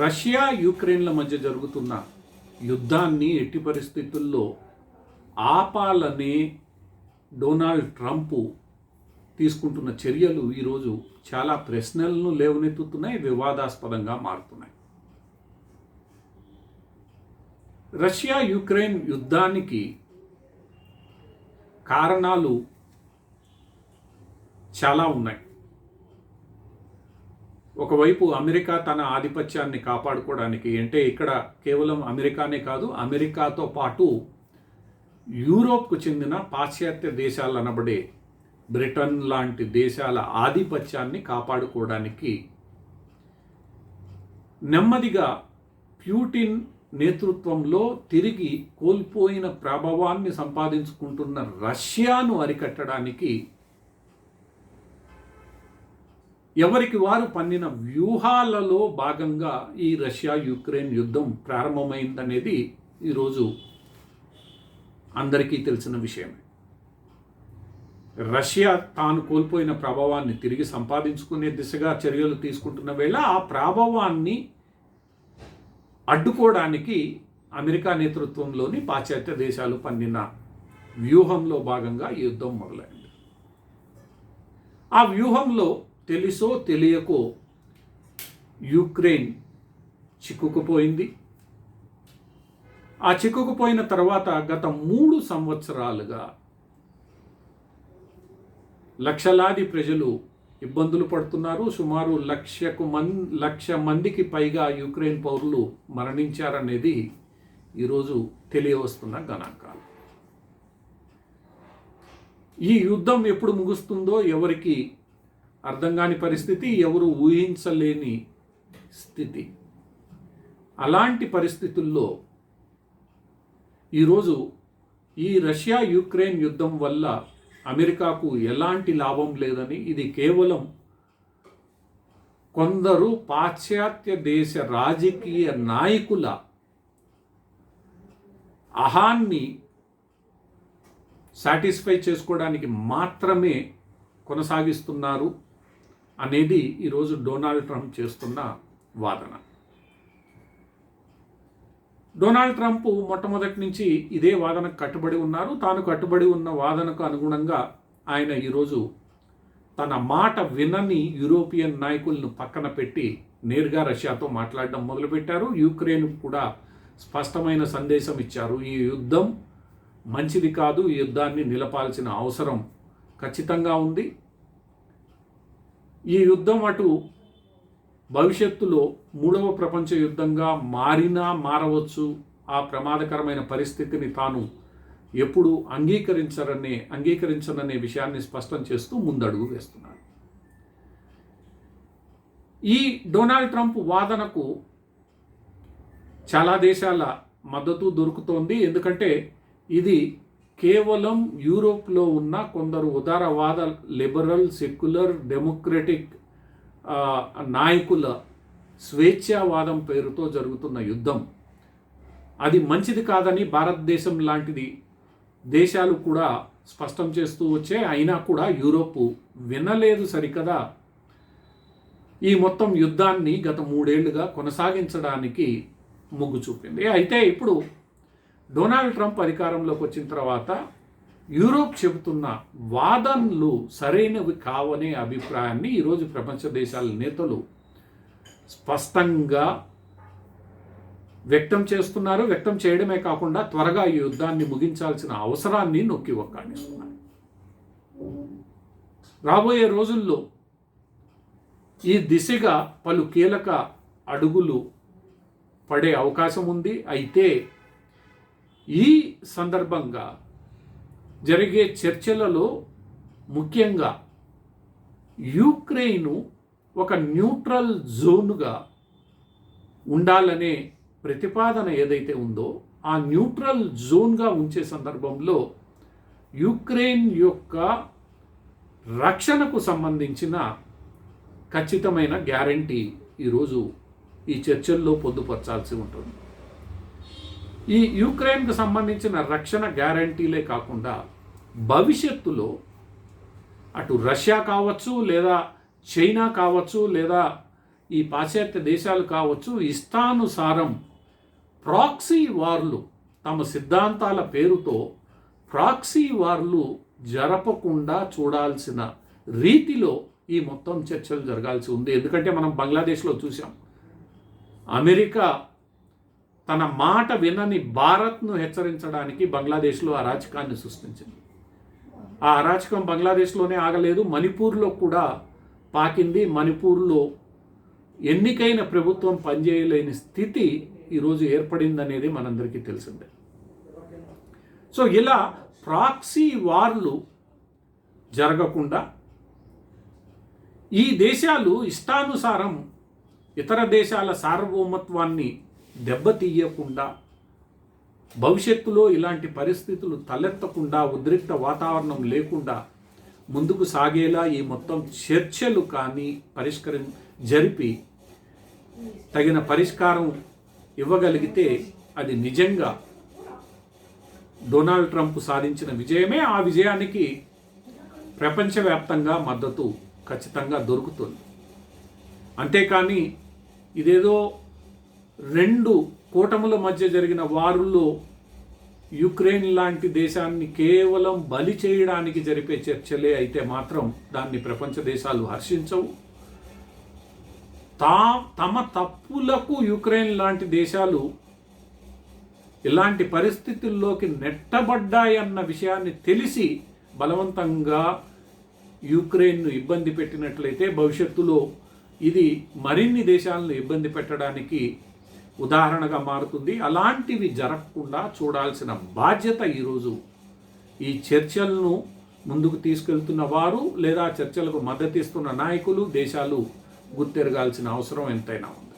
Russia యుక్రెయిన్ల మధ్య జరుగుతున్న యుద్ధాన్ని ఎట్టి పరిస్థితుల్లో ఆపాలనే డొనాల్డ్ ట్రంప్ తీసుకుంటున్న చర్యలు ఈరోజు చాలా ప్రశ్నలను లేవనెత్తుతున్నాయి వివాదాస్పదంగా మారుతున్నాయి. రష్యా యుక్రెయిన్ యుద్ధానికి కారణాలు చాలా ఉన్నాయి. ఒకవైపు అమెరికా తన ఆధిపత్యాన్ని కాపాడుకోవడానికి అంటే ఇక్కడ కేవలం అమెరికానే కాదు అమెరికాతో పాటు యూరోప్కు చెందిన పాశ్చాత్య దేశాలు అనబడే బ్రిటన్ లాంటి దేశాల ఆధిపత్యాన్ని కాపాడుకోవడానికి నెమ్మదిగా ప్యూటిన్ నేతృత్వంలో తిరిగి కోల్పోయిన ప్రభావాన్ని సంపాదించుకుంటున్న రష్యాను అరికట్టడానికి ఎవరికి వారు పన్నిన వ్యూహాలలో భాగంగా ఈ రష్యా యుక్రెయిన్ యుద్ధం ప్రారంభమైందనేది ఈరోజు అందరికీ తెలిసిన విషయమే. రష్యా తాను కోల్పోయిన ప్రభావాన్ని తిరిగి సంపాదించుకునే దిశగా చర్యలు తీసుకుంటున్న వేళ ఆ ప్రభావాన్ని అడ్డుకోవడానికి అమెరికా నేతృత్వంలోని పాశ్చాత్య దేశాలు పన్నిన వ్యూహంలో భాగంగా ఈ యుద్ధం మొదలైంది. ఆ వ్యూహంలో తెలుసో తెలియకో యుక్రెయిన్ చిక్కుకుపోయింది. ఆ చిక్కుకుపోయిన తర్వాత గత మూడు సంవత్సరాలుగా లక్షలాది ప్రజలు ఇబ్బందులు పడుతున్నారు. సుమారు లక్షకు మన్ లక్ష మందికి పైగా యుక్రెయిన్ పౌరులు మరణించారనేది ఈరోజు తెలియవస్తున్న గణాంకాలు. ఈ యుద్ధం ఎప్పుడు ముగుస్తుందో ఎవరికి అర్థం కాని పరిస్థితి ఎవరు ఊహించలేని స్థితి. అలాంటి పరిస్థితుల్లో ఈరోజు ఈ రష్యా యుక్రెయిన్ యుద్ధం వల్ల అమెరికాకు ఎలాంటి లాభం లేదని ఇది కేవలం కొందరు పాశ్చాత్య దేశ రాజకీయ నాయకుల అహాన్ని సాటిస్ఫై చేసుకోవడానికి మాత్రమే కొనసాగిస్తున్నారు. అనేది ఈరోజు డొనాల్డ్ ట్రంప్ చేస్తున్న వాదన. డొనాల్డ్ ట్రంప్ మొట్టమొదటి నుంచి ఇదే వాదనకు కట్టుబడి ఉన్నారు. తాను కట్టుబడి ఉన్న వాదనకు అనుగుణంగా ఆయన ఈరోజు తన మాట వినని యూరోపియన్ నాయకులను పక్కన పెట్టి నేరుగా రష్యాతో మాట్లాడడం మొదలుపెట్టారు. యుక్రెయిన్ కూడా స్పష్టమైన సందేశం ఇచ్చారు. ఈ యుద్ధం మంచిది కాదు. ఈ యుద్ధాన్ని నిలపాల్సిన అవసరం ఖచ్చితంగా ఉంది. ఈ యుద్ధం అటు భవిష్యత్తులో మూడవ ప్రపంచ యుద్ధంగా మారినా మారవచ్చు. ఆ ప్రమాదకరమైన పరిస్థితిని తాను ఎప్పుడు అంగీకరించరనే అంగీకరించననే విషయాన్ని స్పష్టం చేస్తూ ముందడుగు వేస్తున్నాడు. ఈ డొనాల్డ్ ట్రంప్ వాదనకు చాలా దేశాల మద్దతు దొరుకుతోంది. ఎందుకంటే ఇది కేవలం యూరోప్లో ఉన్న కొందరు ఉదారవాద లిబరల్ సెక్యులర్ డెమోక్రటిక్ నాయకుల స్వేచ్ఛావాదం పేరుతో జరుగుతున్న యుద్ధం. అది మంచిది కాదని భారతదేశం లాంటిది దేశాలు కూడా స్పష్టం చేస్తూ వచ్చే అయినా కూడా యూరోపు వినలేదు సరికదా. ఈ మొత్తం యుద్ధాన్ని గత మూడేళ్ళుగా కొనసాగించడానికి మొగ్గు చూపింది. అయితే ఇప్పుడు డొనాల్డ్ ట్రంప్ అధికారంలోకి వచ్చిన తర్వాత యూరోప్ చెబుతున్న వాదనలు సరైనవి కావనే అభిప్రాయాన్ని ఈరోజు ప్రపంచ దేశాల నేతలు స్పష్టంగా వ్యక్తం చేస్తున్నారు. వ్యక్తం చేయడమే కాకుండా త్వరగా ఈ యుద్ధాన్ని ముగించాల్సిన అవసరాన్ని నొక్కి ఒక్కాడిస్తున్నారు రాబోయే రోజుల్లో ఈ దిశగా పలు కీలక అడుగులు పడే అవకాశం ఉంది. అయితే ఈ సందర్భంగా జరిగే చర్చలలో ముఖ్యంగా యుక్రెయిన్ ఒక న్యూట్రల్ జోన్గా ఉండాలనే ప్రతిపాదన ఏదైతే ఉందో ఆ న్యూట్రల్ జోన్గా ఉంచే సందర్భంలో యుక్రెయిన్ యొక్క రక్షణకు సంబంధించిన ఖచ్చితమైన గ్యారంటీ ఈరోజు ఈ చర్చల్లో పొందుపరచాల్సి ఉంటుంది. ఈ యుక్రెయిన్కు సంబంధించిన రక్షణ గ్యారంటీలే కాకుండా భవిష్యత్తులో అటు రష్యా కావచ్చు లేదా చైనా కావచ్చు లేదా ఈ పాశ్చాత్య దేశాలు కావచ్చు ఇష్టానుసారం ప్రాక్సీ వార్లు తమ సిద్ధాంతాల పేరుతో ప్రాక్సీ వార్లు జరపకుండా చూడాల్సిన రీతిలో ఈ మొత్తం చర్చలు జరగాల్సి ఉంది. ఎందుకంటే మనం బంగ్లాదేశ్లో చూసాం అమెరికా తన మాట వినని భారత్ను హెచ్చరించడానికి బంగ్లాదేశ్లో అరాచకాన్ని సృష్టించింది. ఆ అరాచకం బంగ్లాదేశ్లోనే ఆగలేదు మణిపూర్లో కూడా పాకింది. మణిపూర్లో ఎన్నికైన ప్రభుత్వం పనిచేయలేని స్థితి ఈరోజు ఏర్పడిందనేది మనందరికీ తెలిసిందే. సో ఇలా ప్రాక్సీ వార్లు జరగకుండా ఈ దేశాలు ఇష్టానుసారం ఇతర దేశాల సార్వభౌమత్వాన్ని దెబ్బతీయకుండా భవిష్యత్తులో ఇలాంటి పరిస్థితులు తలెత్తకుండా ఉద్రిక్త వాతావరణం లేకుండా ముందుకు సాగేలా ఈ మొత్తం చర్చలు కానీ పరిష్కరి జరిపి తగిన పరిష్కారం ఇవ్వగలిగితే అది నిజంగా డొనాల్డ్ ట్రంప్ సాధించిన విజయమే. ఆ విజయానికి ప్రపంచవ్యాప్తంగా మద్దతు ఖచ్చితంగా దొరుకుతుంది. అంతేకాని ఇదేదో రెండు కూటముల మధ్య జరిగిన వారుల్లో యుక్రెయిన్ లాంటి దేశాన్ని కేవలం బలి చేయడానికి జరిపే చర్చలే అయితే మాత్రం దాన్ని ప్రపంచ దేశాలు హర్షించవు. తా తమ తప్పులకు యుక్రెయిన్ లాంటి దేశాలు ఇలాంటి పరిస్థితుల్లోకి నెట్టబడ్డాయన్న విషయాన్ని తెలిసి బలవంతంగా యుక్రెయిన్ను ఇబ్బంది పెట్టినట్లయితే భవిష్యత్తులో ఇది మరిన్ని దేశాలను ఇబ్బంది పెట్టడానికి ఉదాహరణగా మారుతుంది. అలాంటివి జరగకుండా చూడాల్సిన బాధ్యత ఈరోజు ఈ చర్చలను ముందుకు తీసుకెళ్తున్న వారు లేదా చర్చలకు మద్దతిస్తున్న నాయకులు దేశాలు గుర్తెరగాల్సిన అవసరం ఎంతైనా ఉంది.